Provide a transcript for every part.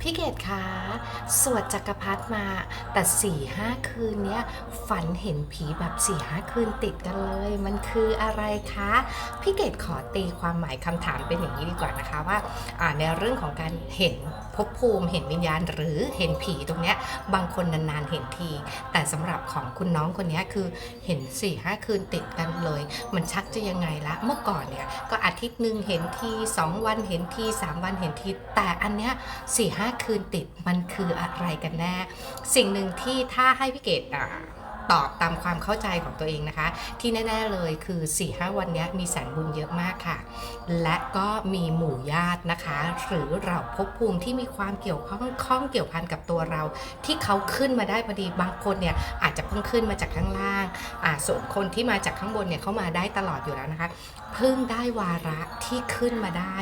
พี่เกดคะสวดจักรพรรดิมา แต่สี่ห้าคืนเนี้ยฝันเห็นผีแบบสี่ห้าคืนติดกันเลย มันคืออะไรคะ พี่เกดขอตีความหมายคำถามเป็นอย่างนี้ดีกว่านะคะว่าอ่าในเรื่องของการเห็นภพภูมิเห็นวิญญาณ หรือเห็นผีตรงเนี้ยบางคนนานๆเห็นที แต่สำหรับของคุณน้องคนนี้คือเห็น4ี่ห้าคืนติดกันเลย มันชักจะยังไงละเมื่อก่อนเนี่ยก็อาทิตย์หนึ่งเห็นที2วันเห็นที3วันเห็นทีแต่อันเนี้ย4ี่ห้าคืนติดมันคืออะไรกันแน่ สิ่งหนึ่งที่ถ้าให้พี่เกดอ่า ตอบตามความเข้าใจของตัวเองนะคะ ที่แน่ ๆเลยคือ4-5วันนี้มีแสงบุญเยอะมากค่ะ และก็มีหมู่ญาตินะคะ หรือเราภพภูมิที่มีความเกี่ยวข้องข้องเกี่ยวพันกับตัวเรา ที่เขาขึ้นมาได้พอดีบางคนเนี่ยอาจจะเพิ่งขึ้นมาจากข้างล่างอ่าส่วนคนที่มาจากข้างบนเนี่ยเขามาได้ตลอดอยู่แล้วนะคะเพิ่งได้วาระที่ขึ้นมาได้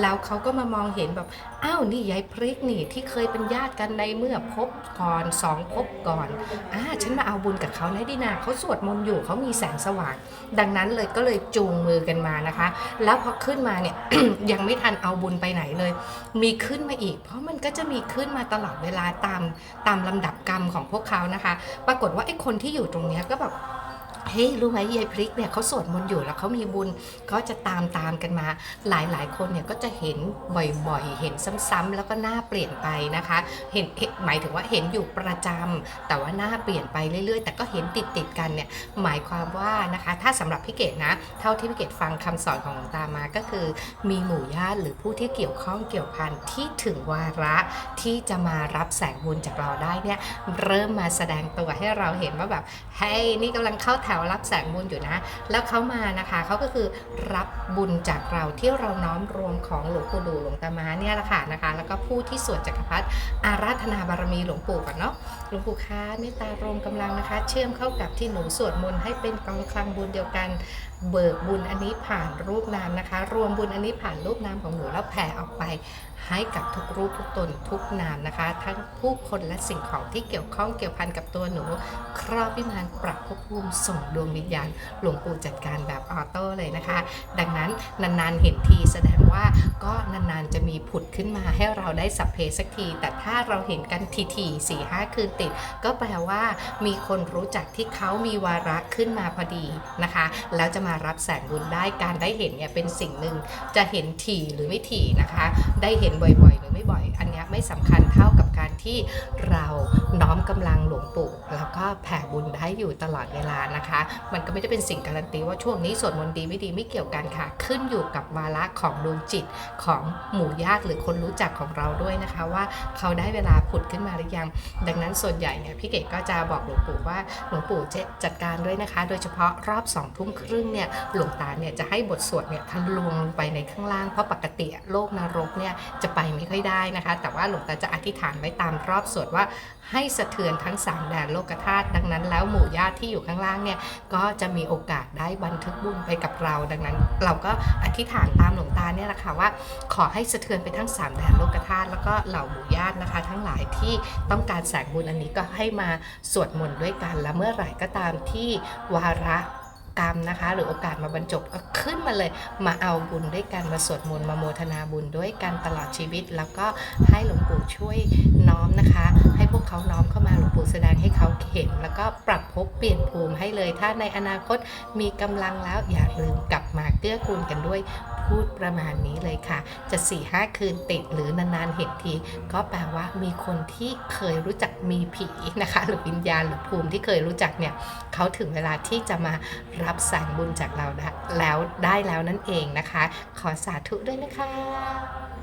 แล้วเขาก็มามองเห็นแบบอ้าวนี่ยายพริกนี่ที่เคยเป็นญาติกันในเมื่อพบก่อนสองพบก่อนอ่าฉันมาเอาบุญกับเขานะดินาเขาสวดมนต์อยู่เขามีแสงสว่าง ดังนั้นเลยก็เลยจูงมือกันมานะคะ แล้วพอขึ้นมาเนี่ย ยังไม่ทันเอาบุญไปไหนเลย มีขึ้นมาอีก เพราะมันก็จะมีขึ้นมาตลอดเวลาตามตามลำดับกรรมของพวกเขานะคะ ปรากฏว่าไอ้คนที่อยู่ตรงนี้ก็แบบ เฮ้ยรู้ไหมยายพริกเนี่ยเขาสวดมนต์อยู่แล้วเขามีบุญก็จะตามตามกันมา หลายๆคนเนี่ยก็จะเห็นบ่อยๆ เห็นซ้ำๆแล้วก็หน้าเปลี่ยนไปนะคะ เห็นหมายถึงว่าเห็นอยู่ประจำแต่ว่าหน้าเปลี่ยนไปเรื่อยๆ แต่ก็เห็นติดติดๆกันเนี่ยหมายความว่านะคะ ถ้าสำหรับพี่เกดนะ เท่าที่พี่เกดฟังคำสอนของหลวงตามาก็คือ มีหมู่ญาติหรือผู้ที่เกี่ยวข้องเกี่ยวพันที่ถึงวาระที่จะมารับแสงบุญจากเราได้เนี่ยเริ่มมาแสดงตัวให้เราเห็นว่าแบบเฮ้ยนี่กำลังเข้าวรับแสงบุญอยู่นะ แล้วเขามานะคะเขาก็คือรับบุญจากเราที่เราน้อมรวมของหลวงปู่ดูหลวงตามาเนี่ยแหละค่ะนะคะ แล้วก็ผู้ที่สวดจักรพรรดิอาราธนาบารมีหลวงปู่ก่อนเนาะหลวงปู่คะเมตตารวมกำลังนะคะ เชื่อมเข้ากับที่หนูสวดมนต์ให้เป็นกองคลังบุญเดียวกันเบิกบุญอันนี้ผ่านรูปนามนะคะ รวมบุญอันนี้ผ่านรูปนามของหนูแล้วแผ่ออกไปให้กับทุกรูปทุกตนทุกนามนะคะ ทั้งผู้คนและสิ่งของที่เกี่ยวข้องเกี่ยวพันกับตัวหนู ครอบวิมานปรับภพภูมิส่งดวงวิญญาณหลวงปู่จัดการแบบออโต้เลยนะคะ ดังนั้นนานๆเห็นทีแสดงว่าก็นานๆจะมีผุดขึ้นมาให้เราได้สัพเพสักที แต่ถ้าเราเห็นกันทีๆสี่ห้าคืนติด ก็แปลว่ามีคนรู้จักที่เขามีวาระขึ้นมาพอดีนะคะ แล้วจะมารับแสงบุญได้การได้เห็นเนี่ยเป็นสิ่งหนึ่งจะเห็นถี่หรือไม่ถี่นะคะ ได้เห็นบ่อยๆ หรือไม่บ่อย อันนี้ไม่สำคัญเท่ากับ ที่เราน้อมกำลังหลวงปู่แล้วก็แผ่บุญได้อยู่ตลอดเวลานะคะ มันก็ไม่ได้เป็นสิ่งการันตีว่าช่วงนี้สวดมนต์ดีไม่ดีไม่เกี่ยวกันค่ะ ขึ้นอยู่กับวาระของดวงจิตของหมู่ญาติหรือคนรู้จักของเราด้วยนะคะว่าเขาได้เวลาผุดขึ้นมาหรือยัง ดังนั้นส่วนใหญ่เนี่ยพี่เกดก็จะบอกหลวงปู่ว่าหลวงปู่จะจัดการด้วยนะคะ โดยเฉพาะรอบสองทุ่มครึ่งเนี่ยหลวงตาเนี่ยจะให้บทสวดเนี่ยทะลวงลงไปในข้างล่างเพราะปกติโลกนรกเนี่ยจะไปไม่ค่อยได้นะคะ แต่ว่าหลวงตาจะอธิษฐานไว้ตามรอบสวดว่าให้สะเทือนทั้งสามแดนโลกธาตุดังนั้นแล้วหมู่ญาติที่อยู่ข้างล่างเนี่ยก็จะมีโอกาสได้บันทึกบุญไปกับเรา ดังนั้น เราก็อธิษฐานตามหลวงตาเนี่ยแหละค่ะว่า ขอให้สะเทือนไปทั้งสามแดนโลกธาตุแล้วก็เหล่าหมู่ญาตินะคะ ทั้งหลายที่ต้องการแสงบุญอันนี้ก็ให้มาสวดมนต์ด้วยกัน และเมื่อไหร่ก็ตามที่วาระ กรรมนะคะ หรือโอกาสมาบรรจบก็ขึ้นมาเลย มาเอาบุญด้วยกันมาสวดมนต์มาโมทนาบุญด้วยกันตลอดชีวิต แล้วก็ให้หลวงปู่ช่วยน้อมนะคะ ให้พวกเขาน้อมเข้ามาหลวงปู่แสดงให้เขาเห็น แล้วก็ปรับภพเปลี่ยนภูมิให้เลย ถ้าในอนาคตมีกำลังแล้วอย่าลืมกลับมาเกื้อกูลกันด้วย พูดประมาณนี้เลยค่ะ จะ4ี่ห้าคืนติดหรือนานๆเห็นที ก็แปลว่ามีคนที่เคยรู้จักมีผีนะคะ หรือวิญญาณหรือภูมิที่เคยรู้จักเนี่ยเขาถึงเวลาที่จะมารับแสงบุญจากเราแล้วได้แล้วนั่นเองนะคะ ขอสาธุด้วยนะคะ